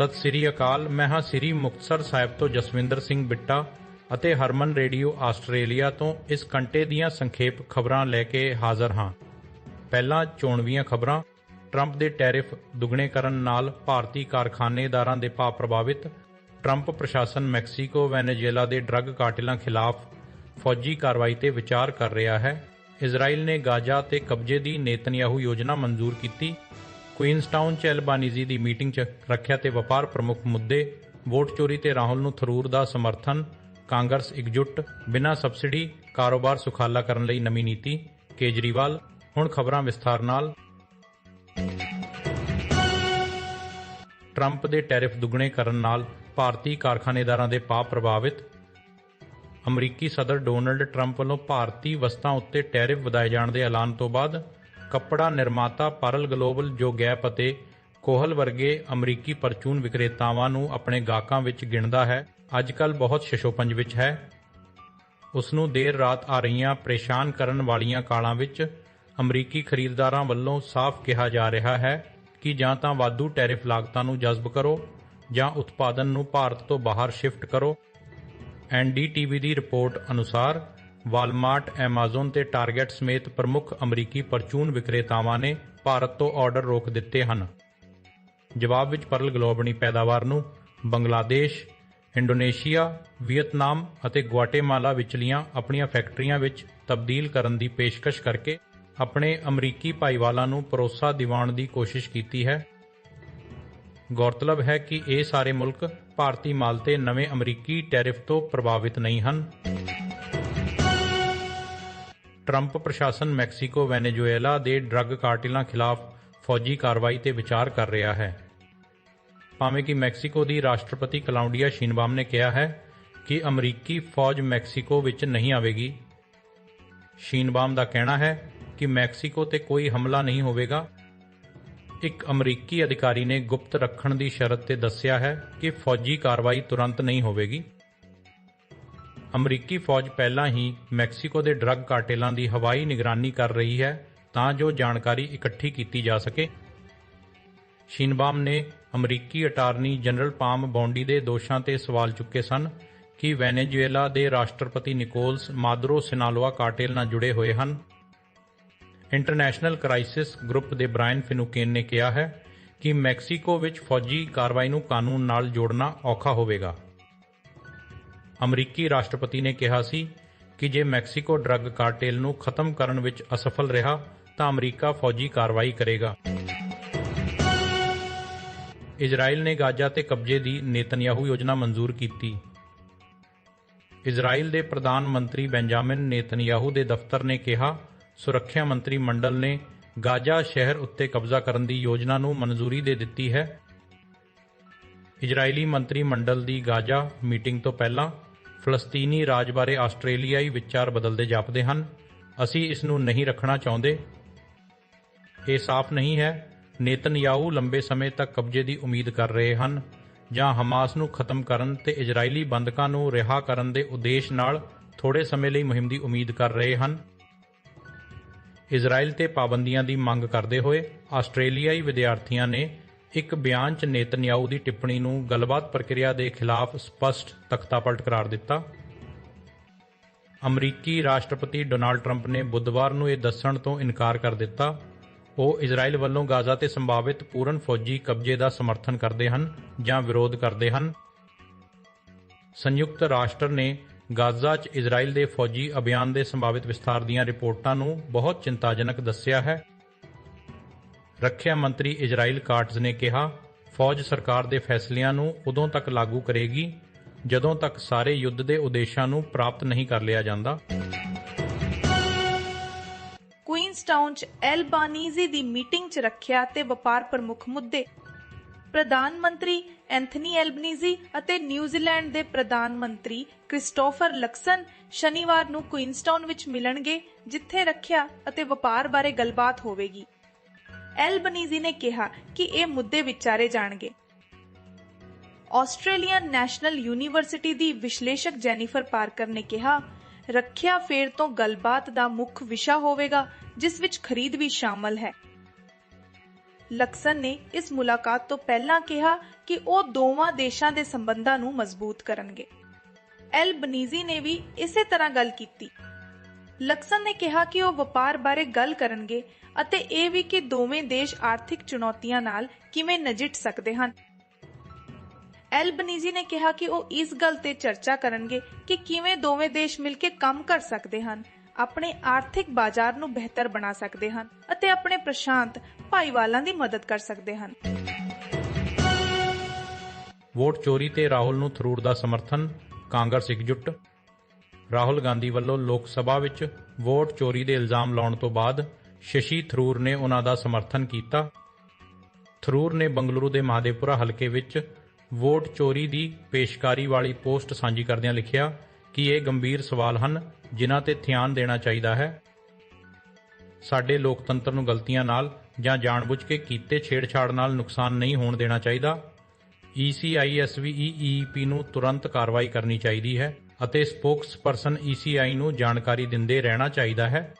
ਸਤਿ ਸ੍ਰੀ ਅਕਾਲ ਮੈਂ ਹਾਂ ਸ੍ਰੀ ਮੁਕਤਸਰ ਸਾਹਿਬ ਤੋਂ ਜਸਵਿੰਦਰ ਸਿੰਘ ਬਿੱਟਾ ਅਤੇ ਹਰਮਨ ਰੇਡੀਓ ਆਸਟ੍ਰੇਲੀਆ ਤੋਂ ਇਸ ਘੰਟੇ ਦੀਆਂ ਸੰਖੇਪ ਖਬਰਾਂ ਲੈ ਕੇ ਹਾਜ਼ਰ ਹਾਂ। ਪਹਿਲਾਂ ਚੋਣਵੀਆਂ ਖਬਰਾਂ। ਟਰੰਪ ਦੇ ਟੈਰਿਫ ਦੁੱਗਣੇ ਕਰਨ ਨਾਲ ਭਾਰਤੀ ਕਾਰਖਾਨੇਦਾਰਾਂ ਦੇ ਭਾਅ ਪ੍ਰਭਾਵਿਤ। ਟਰੰਪ ਪ੍ਰਸ਼ਾਸਨ ਮੈਕਸੀਕੋ ਵੈਨੇਜ਼ੁਏਲਾ ਦੇ ਡਰੱਗ ਕਾਟਿਲਾਂ ਖਿਲਾਫ ਫੌਜੀ ਕਾਰਵਾਈ ਤੇ ਵਿਚਾਰ ਕਰ ਰਿਹਾ ਹੈ। ਇਜ਼ਰਾਈਲ ਨੇ ਗਾਜ਼ਾ ਤੇ ਕਬਜ਼ੇ ਦੀ ਨੇਤਨਯਾਹੂ ਯੋਜਨਾ ਮਨਜ਼ੂਰ ਕੀਤੀ। ਕੁਈਨਸਟਾਊਨ ਚ ਐਲਬਾਨੀਜ਼ੀ ਦੀ ਮੀਟਿੰਗ ਚ ਰੱਖਿਆ ਤੇ ਵਪਾਰ ਪ੍ਰਮੁੱਖ ਮੁੱਦੇ, ਵੋਟ ਚੋਰੀ ਤੇ ਰਾਹੁਲ ਨੂੰ ਥਰੂਰ ਦਾ ਸਮਰਥਨ, ਕਾਂਗਰਸ ਇਕਜੁੱਟ, ਬਿਨਾਂ ਸਬਸਿਡੀ, ਕਾਰੋਬਾਰ ਸੁਖਾਲਾ ਕਰਨ ਲਈ ਨਵੀਂ ਨੀਤੀ, ਕੇਜਰੀਵਾਲ, ਹੁਣ ਖਬਰਾਂ ਵਿਸਥਾਰ ਨਾਲ। ਟਰੰਪ ਦੇ ਟੈਰਿਫ ਦੁੱਗਣੇ ਕਰਨ ਨਾਲ ਭਾਰਤੀ ਕਾਰਖਾਨੇਦਾਰਾਂ ਦੇ ਭਾਅ ਪ੍ਰਭਾਵਿਤ। ਅਮਰੀਕੀ ਸਦਰ ਡੋਨਲਡ ਟਰੰਪ ਵੱਲੋਂ ਭਾਰਤੀ ਵਸਤਾਂ ਉੱਤੇ ਟੈਰਿਫ ਵਧਾਏ ਜਾਣ ਦੇ ਐਲਾਨ ਤੋਂ ਬਾਅਦ ਕੱਪੜਾ ਨਿਰਮਾਤਾ ਪਰਲ ਗਲੋਬਲ ਜੋ ਗੈਪ ਅਤੇ ਕੋਹਲ ਵਰਗੇ ਅਮਰੀਕੀ ਪਰਚੂਨ ਵਿਕਰੇਤਾਵਾਂ ਨੂੰ ਆਪਣੇ ਗਾਹਕਾਂ ਵਿੱਚ ਗਿਣਦਾ ਹੈ ਅੱਜਕੱਲ ਬਹੁਤ ਸ਼ਸ਼ੋਪੰਜ ਵਿੱਚ ਹੈ। ਉਸ ਨੂੰ ਦੇਰ ਰਾਤ ਆ ਰਹੀਆਂ ਪਰੇਸ਼ਾਨ ਕਰਨ ਵਾਲੀਆਂ ਕਾਲਾਂ ਵਿੱਚ ਅਮਰੀਕੀ ਖਰੀਦਦਾਰਾਂ ਵੱਲੋਂ ਸਾਫ਼ ਕਿਹਾ ਜਾ ਰਿਹਾ ਹੈ ਕਿ ਜਾਂ ਤਾਂ ਵਾਧੂ ਟੈਰਿਫ ਲਾਗਤਾਂ ਨੂੰ ਜਜ਼ਬ ਕਰੋ ਜਾਂ ਉਤਪਾਦਨ ਨੂੰ ਭਾਰਤ ਤੋਂ ਬਾਹਰ ਸ਼ਿਫਟ ਕਰੋ। ਐਨਡੀਟੀਵੀ ਦੀ ਰਿਪੋਰਟ ਅਨੁਸਾਰ ਵਾਲਮਾਰਟ, ਐਮਾਜ਼ਨ ਤੇ ਟਾਰਗੇਟ ਸਮੇਤ ਪ੍ਰਮੁੱਖ ਅਮਰੀਕੀ ਪਰਚੂਨ ਵਿਕਰੇਤਾਵਾਂ ਨੇ ਭਾਰਤ ਤੋਂ ਆਰਡਰ ਰੋਕ ਦਿੱਤੇ ਹਨ। ਜਵਾਬ ਵਿੱਚ ਪਰਲ ਗਲੋਬਣੀ ਪੈਦਾਵਾਰ ਨੂੰ ਬੰਗਲਾਦੇਸ਼, ਇੰਡੋਨੇਸ਼ੀਆ, ਵੀਅਤਨਾਮ ਅਤੇ ਗੁਆਟੇਮਾਲਾ ਵਿਚਲੀਆਂ ਆਪਣੀਆਂ ਫੈਕਟਰੀਆਂ ਵਿੱਚ ਤਬਦੀਲ ਕਰਨ ਦੀ ਪੇਸ਼ਕਸ਼ ਕਰਕੇ ਆਪਣੇ ਅਮਰੀਕੀ ਭਾਈਵਾਲਾਂ ਨੂੰ ਭਰੋਸਾ ਦਿਵਾਉਣ ਦੀ ਕੋਸ਼ਿਸ਼ ਕੀਤੀ ਹੈ। ਗੌਰਤਲਬ ਹੈ ਕਿ ਇਹ ਸਾਰੇ ਮੁਲਕ ਭਾਰਤੀ ਮਾਲ ਤੇ ਨਵੇਂ ਅਮਰੀਕੀ ਟੈਰਿਫ ਤੋਂ ਪ੍ਰਭਾਵਿਤ ਨਹੀਂ ਹਨ। ਟਰੰਪ ਪ੍ਰਸ਼ਾਸਨ ਮੈਕਸੀਕੋ, ਵੈਨੇਜ਼ੁਏਲਾ ਦੇ ਡਰੱਗ ਕਾਰਟਿਲਾਂ ਖਿਲਾਫ ਫੌਜੀ ਕਾਰਵਾਈ ਤੇ ਵਿਚਾਰ ਕਰ ਰਿਹਾ ਹੈ। ਭਾਵੇਂ ਕਿ ਮੈਕਸੀਕੋ ਦੀ ਰਾਸ਼ਟਰਪਤੀ ਕਲਾਉਂਡੀਆ ਸ਼ੀਨਬਾਮ ਨੇ ਕਿਹਾ ਹੈ ਕਿ ਅਮਰੀਕੀ ਫੌਜ ਮੈਕਸੀਕੋ ਵਿੱਚ ਨਹੀਂ ਆਵੇਗੀ। ਸ਼ੀਨਬਾਮ ਦਾ ਕਹਿਣਾ ਹੈ ਕਿ ਮੈਕਸੀਕੋ ਤੇ ਕੋਈ ਹਮਲਾ ਨਹੀਂ ਹੋਵੇਗਾ। ਇੱਕ ਅਮਰੀਕੀ ਅਧਿਕਾਰੀ ਨੇ ਗੁਪਤ ਰੱਖਣ ਦੀ ਸ਼ਰਤ ਤੇ ਦੱਸਿਆ ਹੈ ਕਿ ਫੌਜੀ ਕਾਰਵਾਈ ਤੁਰੰਤ ਨਹੀਂ ਹੋਵੇਗੀ। ਅਮਰੀਕੀ ਫੌਜ ਪਹਿਲਾਂ ਹੀ ਮੈਕਸੀਕੋ ਦੇ ਡਰੱਗ ਕਾਰਟੇਲਾਂ ਦੀ ਹਵਾਈ ਨਿਗਰਾਨੀ ਕਰ ਰਹੀ ਹੈ ਤਾਂ ਜੋ ਜਾਣਕਾਰੀ ਇਕੱਠੀ ਕੀਤੀ ਜਾ ਸਕੇ। ਸ਼ਿਨਬਾਮ ਨੇ ਅਮਰੀਕੀ ਅਟਾਰਨੀ ਜਨਰਲ ਪਾਮ ਬੌਂਡੀ ਦੇ ਦੋਸ਼ਾਂ ਤੇ ਸਵਾਲ ਚੁੱਕੇ ਸਨ ਕਿ ਵੈਨੇਜ਼ੁਏਲਾ ਦੇ ਰਾਸ਼ਟਰਪਤੀ ਨਿਕੋਲਸ ਮਾਦਰੋ ਸਿਨਾਲੋਆ ਕਾਰਟੇਲ ਨਾਲ ਜੁੜੇ ਹੋਏ ਹਨ। ਇੰਟਰਨੈਸ਼ਨਲ ਕ੍ਰਾਈਸਿਸ ਗਰੁੱਪ ਦੇ ਬ੍ਰਾਇਨ ਫਿਨੂਕੇਨ ਨੇ ਕਿਹਾ ਹੈ ਕਿ ਮੈਕਸੀਕੋ ਵਿੱਚ ਫੌਜੀ ਕਾਰਵਾਈ ਨੂੰ ਕਾਨੂੰਨ ਨਾਲ ਜੋੜਨਾ ਔਖਾ ਹੋਵੇਗਾ। ਅਮਰੀਕੀ ਰਾਸ਼ਟਰਪਤੀ ਨੇ ਕਿਹਾ ਸੀ ਕਿ ਜੇ ਮੈਕਸੀਕੋ ਡਰੱਗ ਕਾਰਟੇਲ ਨੂੰ ਖਤਮ ਕਰਨ ਵਿੱਚ ਅਸਫਲ ਰਿਹਾ, ਤਾਂ ਅਮਰੀਕਾ ਫੌਜੀ ਕਾਰਵਾਈ ਕਰੇਗਾ। ਇਜ਼ਰਾਈਲ ਨੇ ਗਾਜ਼ਾ ਤੇ ਕਬਜ਼ੇ ਦੀ ਨੇਤਨਯਾਹੂ ਯੋਜਨਾ ਮਨਜ਼ੂਰ ਕੀਤੀ। ਇਜ਼ਰਾਈਲ ਦੇ ਪ੍ਰਧਾਨ ਮੰਤਰੀ ਬੈਂਜਾਮਿਨ ਨੇਤਨਯਾਹੂ ਦੇ ਦਫ਼ਤਰ ਨੇ ਕਿਹਾ, ਸੁਰੱਖਿਆ ਮੰਤਰੀ ਮੰਡਲ ਨੇ ਗਾਜ਼ਾ ਸ਼ਹਿਰ ਉੱਤੇ ਕਬਜ਼ਾ ਕਰਨ ਦੀ ਯੋਜਨਾ ਨੂੰ ਮਨਜ਼ੂਰੀ ਦੇ ਦਿੱਤੀ ਹੈ। ਇਜ਼ਰਾਈਲੀ ਮੰਤਰੀ ਮੰਡਲ ਦੀ ਗਾਜ਼ਾ ਮੀਟਿੰਗ ਤੋਂ ਪਹਿਲਾਂ ਫਲਸਤੀਨੀ ਰਾਜ ਬਾਰੇ ਆਸਟ੍ਰੇਲੀਆਈ ਵਿਚਾਰ ਬਦਲਦੇ ਜਾਪਦੇ ਹਨ। ਅਸੀਂ ਇਸ ਨੂੰ ਨਹੀਂ ਰੱਖਣਾ ਚਾਹੁੰਦੇ। ਇਹ ਸਾਫ਼ ਨਹੀਂ ਹੈ। ਨੇਤਨਯਾਹੂ ਲੰਬੇ ਸਮੇਂ ਤੱਕ ਕਬਜ਼ੇ ਦੀ ਉਮੀਦ ਕਰ ਰਹੇ ਹਨ ਜਾਂ ਹਮਾਸ ਨੂੰ ਖਤਮ ਕਰਨ ਤੇ ਇਜ਼ਰਾਈਲੀ ਬੰਦਕਾਂ ਨੂੰ ਰਿਹਾ ਕਰਨ ਦੇ ਉਦੇਸ਼ ਨਾਲ ਥੋੜੇ ਸਮੇਂ ਲਈ ਮੁਹਿੰਮ ਦੀ ਉਮੀਦ ਕਰ ਰਹੇ ਹਨ। ਇਜ਼ਰਾਈਲ ਤੇ ਪਾਬੰਦੀਆਂ ਦੀ ਮੰਗ ਕਰਦੇ ਹੋਏ ਆਸਟ੍ਰੇਲੀਆਈ ਵਿਦਿਆਰਥੀਆਂ ਨੇ ਇੱਕ ਬਿਆਨ 'ਚ ਨੇਤਨਯਾਹੂ ਦੀ ਟਿੱਪਣੀ ਨੂੰ ਗੱਲਬਾਤ ਪ੍ਰਕਿਰਿਆ ਦੇ ਖਿਲਾਫ ਸਪਸ਼ਟ ਤਖਤਾਪਲਟ ਕਰਾਰ ਦਿੱਤਾ। ਅਮਰੀਕੀ ਰਾਸ਼ਟਰਪਤੀ ਡੋਨਾਲਡ ਟਰੰਪ ਨੇ ਬੁੱਧਵਾਰ ਨੂੰ ਇਹ ਦੱਸਣ ਤੋਂ ਇਨਕਾਰ ਕਰ ਦਿੱਤਾ। ਉਹ ਇਜ਼ਰਾਈਲ ਵੱਲੋਂ ਗਾਜ਼ਾ ਤੇ ਸੰਭਾਵਿਤ ਪੂਰਨ ਫੌਜੀ ਕਬਜ਼ੇ ਦਾ ਸਮਰਥਨ ਕਰਦੇ ਹਨ ਜਾਂ ਵਿਰੋਧ ਕਰਦੇ ਹਨ। ਸੰਯੁਕਤ ਰਾਸ਼ਟਰ ਨੇ ਗਾਜ਼ਾ 'ਚ ਇਜ਼ਰਾਈਲ ਦੇ ਫੌਜੀ ਅਭਿਆਨ ਦੇ ਸੰਭਾਵਿਤ ਵਿਸਥਾਰ ਦੀਆਂ ਰਿਪੋਰਟਾਂ ਨੂੰ ਬਹੁਤ ਚਿੰਤਾਜਨਕ ਦੱਸਿਆ ਹੈ। ਰੱਖਿਆ ਮੰਤਰੀ ਇਜ਼ਰਾਈਲ ਕਾਟਜ਼ ਨੇ ਕਿਹਾ, ਫੌਜ ਸਰਕਾਰ ਦੇ ਫੈਸਲਿਆਂ ਨੂੰ ਉਦੋਂ ਤੱਕ ਲਾਗੂ ਕਰੇਗੀ, ਜਦੋਂ ਤੱਕ ਸਾਰੇ ਯੁੱਧ ਦੇ ਉਦੇਸ਼ਾਂ ਨੂੰ ਪ੍ਰਾਪਤ ਨਹੀਂ ਕਰ ਲਿਆ ਜਾਂਦਾ। ਕੁਈਨਸਟਾਊਨ 'ਚ ਐਲਬਾਨੀਜ਼ੀ ਦੀ ਮੀਟਿੰਗ 'ਚ ਰੱਖਿਆ ਤੇ ਵਪਾਰ ਪ੍ਰਮੁੱਖ ਮੁੱਦੇ। ਪ੍ਰਧਾਨ ਮੰਤਰੀ ਐਂਥਨੀ ਐਲਬਨੀਜ਼ੀ ਅਤੇ ਨਿਊਜ਼ੀਲੈਂਡ ਦੇ ਪ੍ਰਧਾਨ ਮੰਤਰੀ ਕ੍ਰਿਸਟੋਫਰ ਲਕਸਨ ਸ਼ਨੀਵਾਰ ਨੂੰ ਕੁਈਨਸਟਾਊਨ ਵਿੱਚ ਮਿਲਣਗੇ, ਜਿੱਥੇ ਰੱਖਿਆ ਅਤੇ ਵਪਾਰ ਬਾਰੇ ਗੱਲਬਾਤ ਹੋਵੇਗੀ। ਐਲਬਨੀਜ਼ੀ ਨੇ ਕਿਹਾ ਕਿ ਇਹ ਮੁੱਦੇ ਵਿਚਾਰੇ ਜਾਣਗੇ। ਆਸਟ੍ਰੇਲੀਅਨ ਨੈਸ਼ਨਲ ਯੂਨੀਵਰਸਿਟੀ ਦੀ ਵਿਸ਼ਲੇਸ਼ਕ ਜੈਨੀਫਰ ਪਾਰਕਰ ਨੇ ਕਿਹਾ, ਰੱਖਿਆ ਫੇਰ ਤੋਂ ਗੱਲਬਾਤ ਦਾ ਮੁੱਖ ਵਿਸ਼ਾ ਹੋਵੇਗਾ, ਜਿਸ ਵਿੱਚ ਖਰੀਦ ਵੀ ਸ਼ਾਮਲ ਹੈ। ਲਕਸਨ ਨੇ ਇਸ ਮੁਲਾਕਾਤ ਤੋਂ ਪਹਿਲਾਂ ਕਿਹਾ ਕਿ ਉਹ ਦੋਵਾਂ ਦੇਸ਼ਾਂ ਦੇ ਸੰਬੰਧਾਂ ਨੂੰ ਮਜ਼ਬੂਤ ਕਰਨਗੇ। ਐਲ ਬਨੀਜ਼ੀ ਨੇ ਵੀ ਇਸੇ ਤਰ੍ਹਾਂ ਗੱਲ ਕੀਤੀ। ਲਕਸਨ ਨੇ ਕਿਹਾ ਕਿ ਉਹ ਵਪਾਰ ਬਾਰੇ ਗੱਲ ਕਰਨਗੇ ਅਤੇ ਇਹ ਵੀ ਕਿ ਦੋਵੇਂ ਦੇਸ਼ ਆਰਥਿਕ ਚੁਣੌਤੀਆਂ ਨਾਲ ਕਿਵੇਂ ਨਜਿੱਠ ਸਕਦੇ ਹਨ। ਐਲਬਨੀਜ਼ੀ ਨੇ ਕਿਹਾ ਕਿ ਉਹ ਇਸ ਗੱਲ ਤੇ ਚਰਚਾ ਕਰਨਗੇ ਕਿ ਕਿਵੇਂ ਦੋਵੇਂ ਦੇਸ਼ ਮਿਲ ਕੇ ਕੰਮ ਕਰ ਸਕਦੇ ਹਨ, ਆਪਣੇ ਆਰਥਿਕ ਬਾਜ਼ਾਰ ਨੂੰ ਬਿਹਤਰ ਬਣਾ ਸਕਦੇ ਹਨ ਅਤੇ ਆਪਣੇ ਪ੍ਰਸ਼ਾਂਤ ਭਾਈਵਾਲਾਂ ਦੀ ਮਦਦ ਕਰ ਸਕਦੇ ਹਨ। ਵੋਟ ਚੋਰੀ ਤੇ ਰਾਹੁਲ ਨੂੰ ਥਰੂਰ ਦਾ ਸਮਰਥਨ, ਕਾਂਗਰਸ ਇਕਜੁੱਟ ਰਾਹੁਲ ਗਾਂਧੀ ਵੱਲੋਂ ਲੋਕ ਸਭਾ ਵਿੱਚ ਵੋਟ ਚੋਰੀ ਦੇ ਇਲਜ਼ਾਮ ਲਾਉਣ ਤੋਂ ਬਾਅਦ ਸ਼ਸ਼ੀ ਥਰੂਰ ਨੇ ਉਹਨਾਂ ਦਾ ਸਮਰਥਨ ਕੀਤਾ। ਥਰੂਰ ਨੇ ਬੰਗਲੁਰੂ ਦੇ ਮਹਾਦੇਪੁਰਾ ਹਲਕੇ ਵਿੱਚ ਵੋਟ ਚੋਰੀ ਦੀ ਪੇਸ਼ਕਾਰੀ ਵਾਲੀ ਪੋਸਟ ਸਾਂਝੀ ਕਰਦਿਆਂ ਲਿਖਿਆ ਕਿ ਇਹ ਗੰਭੀਰ ਸਵਾਲ ਹਨ, ਜਿਨ੍ਹਾਂ ਤੇ ਧਿਆਨ ਦੇਣਾ ਚਾਹੀਦਾ ਹੈ। ਸਾਡੇ ਲੋਕਤੰਤਰ ਨੂੰ ਗਲਤੀਆਂ ਨਾਲ ਜਾਂ ਜਾਣਬੁੱਝ ਕੇ ਕੀਤੇ ਛੇੜਛਾੜ ਨਾਲ ਨੁਕਸਾਨ ਨਹੀਂ ਹੋਣ ਦੇਣਾ ਚਾਹੀਦਾ। ECISVEEP ਨੂੰ ਤੁਰੰਤ ਕਾਰਵਾਈ ਕਰਨੀ ਚਾਹੀਦੀ ਹੈ। ਅਤੇ ਸਪੋਕਸਪਰਸਨ ECI ਨੂੰ ਜਾਣਕਾਰੀ ਦਿੰਦੇ ਰਹਿਣਾ ਚਾਹੀਦਾ ਹੈ।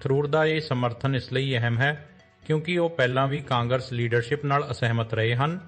ਥਰੂਰ ਦਾ ਇਹ ਸਮਰਥਨ ਇਸ ਲਈ ਅਹਿਮ ਹੈ, ਕਿਉਂਕਿ ਉਹ ਪਹਿਲਾਂ ਵੀ ਕਾਂਗਰਸ ਲੀਡਰਸ਼ਿਪ ਨਾਲ ਅਸਹਿਮਤ ਰਹੇ ਹਨ।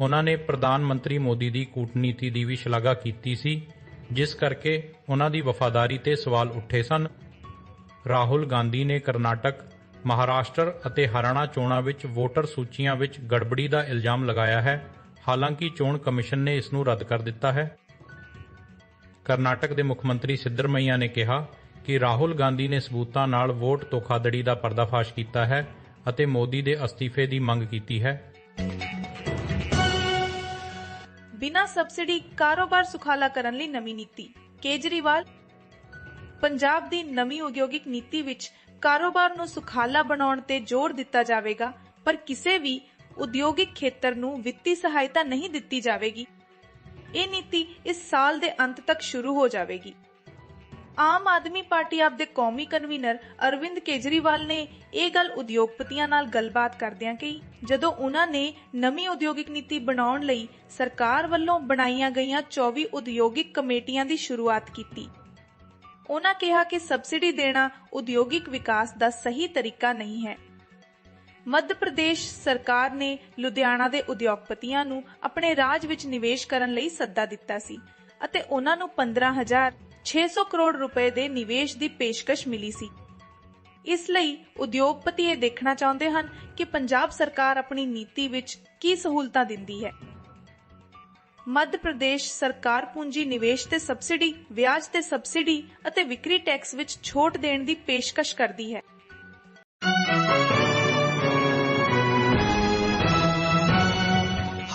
ਉਹਨਾਂ ਨੇ ਪ੍ਰਧਾਨ ਮੰਤਰੀ ਮੋਦੀ ਦੀ ਕੂਟਨੀਤੀ ਦੀ ਵੀ ਸ਼ਲਾਘਾ ਕੀਤੀ ਸੀ, ਜਿਸ ਕਰਕੇ ਉਹਨਾਂ ਦੀ ਵਫਾਦਾਰੀ ਤੇ ਸਵਾਲ ਉੱਠੇ ਸਨ। ਰਾਹੁਲ ਗਾਂਧੀ ਨੇ ਕਰਨਾਟਕ, ਮਹਾਰਾਸ਼ਟਰ ਅਤੇ ਹਰਿਆਣਾ ਚੋਣਾਂ ਵਿੱਚ ਵੋਟਰ ਸੂਚੀਆਂ ਵਿੱਚ ਗੜਬੜੀ ਦਾ ਇਲਜ਼ਾਮ ਲਗਾਇਆ ਹੈ। ਹਾਲਾਂਕਿ ਚੋਣ ਕਮਿਸ਼ਨ ਨੇ ਇਸ ਨੂੰ ਰੱਦ ਕਰ ਦਿੱਤਾ ਹੈ। ਕਰਨਾਟਕ ਦੇ ਮੁੱਖ ਮੰਤਰੀ ਸਿੱਧਰਮਈਆ ਨੇ ਕਿਹਾ ਕਿ ਰਾਹੁਲ ਗਾਂਧੀ ਨੇ ਸਬੂਤਾਂ ਨਾਲ ਵੋਟ ਧੋਖਾਧੜੀ ਦਾ ਪਰਦਾਫਾਸ਼ ਕੀਤਾ ਹੈ ਅਤੇ ਮੋਦੀ ਦੇ ਅਸਤੀਫੇ ਦੀ ਮੰਗ ਕੀਤੀ ਹੈ। ਬਿਨਾਂ ਸਬਸਿਡੀ ਕਾਰੋਬਾਰ ਸੁਖਾਲਾ ਕਰਨ ਲਈ ਨਵੀਂ ਨੀਤੀ। ਕੇਜਰੀਵਾਲ, ਪੰਜਾਬ ਦੀ ਨਵੀਂ ਉਦਯੋਗਿਕ ਨੀਤੀ ਵਿੱਚ ਕਾਰੋਬਾਰ ਨੂੰ ਸੁਖਾਲਾ ਬਣਾਉਣ ਤੇ ਜ਼ੋਰ ਦਿੱਤਾ ਜਾਵੇਗਾ, ਪਰ ਕਿਸੇ ਵੀ ਉਦਯੋਗਿਕ ਖੇਤਰ ਨੂੰ ਵਿੱਤੀ ਸਹਾਇਤਾ ਨਹੀਂ ਦਿੱਤੀ ਜਾਵੇਗੀ। ਇਹ ਨੀਤੀ ਇਸ ਸਾਲ ਦੇ ਅੰਤ ਤੱਕ ਸ਼ੁਰੂ ਹੋ ਜਾਵੇਗੀ। ਆਮ ਆਦਮੀ ਪਾਰਟੀ ਆਪ ਦੇ ਕੌਮੀ ਕਨਵੀਨਰ ਅਰਵਿੰਦ ਕੇਜਰੀਵਾਲ ਨੇ ਇਹ ਗੱਲ ਉਦਯੋਗਪਤੀਆਂ ਨਾਲ ਗੱਲਬਾਤ ਕਰਦਿਆਂ ਕਹੀ, ਜਦੋਂ ਉਹਨਾਂ ਨੇ ਨਵੀਂ ਉਦਯੋਗਿਕ ਨੀਤੀ ਬਣਾਉਣ ਲਈ ਸਰਕਾਰ ਵੱਲੋਂ ਬਣਾਈਆਂ ਗਈਆਂ 24 ਉਦਯੋਗਿਕ ਕਮੇਟੀਆਂ ਦੀ ਸ਼ੁਰੂਆਤ ਕੀਤੀ। ਉਹਨਾਂ ਕਿਹਾ ਕਿ ਸਬਸਿਡੀ ਦੇਣਾ ਉਦਯੋਗਿਕ ਵਿਕਾਸ ਦਾ ਸਹੀ ਤਰੀਕਾ ਨਹੀਂ ਹੈ। ਮੱਧ ਪ੍ਰਦੇਸ਼ ਸਰਕਾਰ ਨੇ ਲੁਧਿਆਣਾ ਦੇ ਉਦਯੋਗਪਤੀਆਂ ਨੂੰ ਆਪਣੇ ਰਾਜ ਵਿੱਚ ਨਿਵੇਸ਼ ਕਰਨ ਲਈ ਸੱਦਾ ਦਿੱਤਾ ਸੀ ਅਤੇ ਉਹਨਾਂ ਨੂੰ 15600 ਕਰੋੜ ਰੁਪਏ ਦੇ ਨਿਵੇਸ਼ ਦੀ ਪੇਸ਼ਕਸ਼ ਮਿਲੀ ਸੀ। ਇਸ ਲਈ ਉਦਯੋਗਪਤੀ ਇਹ ਦੇਖਣਾ ਚਾਹੁੰਦੇ ਹਨ ਕਿ ਪੰਜਾਬ ਸਰਕਾਰ ਆਪਣੀ ਨੀਤੀ ਵਿੱਚ ਕੀ ਸਹੂਲਤਾਂ ਦਿੰਦੀ ਹੈ। ਮੱਧ ਪ੍ਰਦੇਸ਼ ਸਰਕਾਰ ਪੂੰਜੀ ਨਿਵੇਸ਼ ਤੇ ਸਬਸਿਡੀ, ਵਿਆਜ ਤੇ ਸਬਸਿਡੀ ਅਤੇ ਵਿਕਰੀ ਟੈਕਸ ਵਿੱਚ ਛੋਟ ਦੇਣ ਦੀ ਪੇਸ਼ਕਸ਼ ਕਰਦੀ ਹੈ।